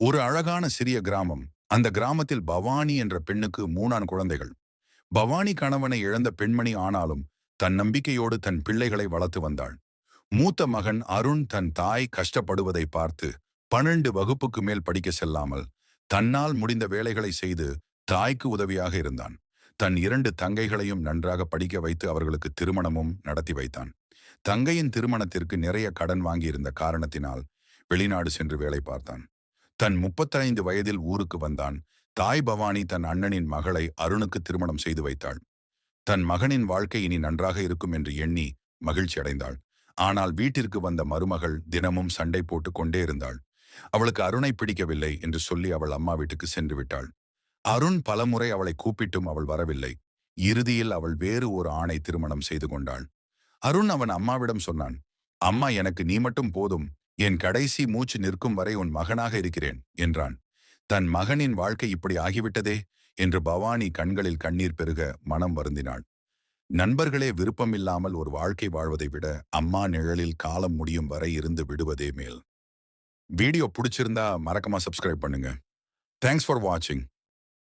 ஒரு அழகான சிறிய கிராமம். அந்த கிராமத்தில் பவானி என்ற பெண்ணுக்கு மூணான் குழந்தைகள். பவானி கணவனை இழந்த பெண்மணி ஆனாலும் தன் நம்பிக்கையோடு தன் பிள்ளைகளை வளர்த்து வந்தாள். மூத்த மகன் அருண் தன் தாய் கஷ்டப்படுவதை பார்த்து பன்னெண்டு வகுப்புக்கு மேல் படிக்க செல்லாமல் தன்னால் முடிந்த வேலைகளை செய்து தாய்க்கு உதவியாக இருந்தான். தன் இரண்டு தங்கைகளையும் நன்றாக படிக்க வைத்து அவர்களுக்கு திருமணமும் நடத்தி வைத்தான். தங்கையின் திருமணத்திற்கு நிறைய கடன் வாங்கியிருந்த காரணத்தினால் வெளிநாடு சென்று வேலை பார்த்தான். தன் முப்பத்தைந்து வயதில் ஊருக்கு வந்தான். தாய் பவானி தன் அண்ணனின் மகளை அருணுக்கு திருமணம் செய்து வைத்தாள். தன் மகனின் வாழ்க்கை இனி நன்றாக இருக்கும் என்று எண்ணி மகிழ்ச்சி அடைந்தாள். ஆனால் வீட்டிற்கு வந்த மருமகள் தினமும் சண்டை போட்டு கொண்டே இருந்தாள். அவளுக்கு அருணை பிடிக்கவில்லை என்று சொல்லி அவள் அம்மா வீட்டுக்கு சென்று விட்டாள். அருண் பலமுறை அவளை கூப்பிட்டும் அவள் வரவில்லை. இறுதியில் அவள் வேறு ஒரு ஆணை திருமணம் செய்து கொண்டாள். அருண் அவன் அம்மாவிடம் சொன்னான் அம்மா எனக்கு நீ மட்டும் போதும். என் கடைசி மூச்சு நிற்கும் வரை உன் மகனாக இருக்கிறேன் என்றான். தன் மகனின் வாழ்க்கை இப்படி ஆகிவிட்டதே என்று பவானி கண்களில் கண்ணீர் பெருக மனம் வருந்தினாள். நண்பர்களே விருப்பமில்லாமல் ஒரு வாழ்க்கை வாழ்வதை விட அம்மா நிழலில் காலம் முடியும் வரை இருந்து விடுவதே மேல். வீடியோ பிடிச்சிருந்தா மறக்காம சப்ஸ்கிரைப் பண்ணுங்க. தேங்க்ஸ் ஃபார் வாட்சிங்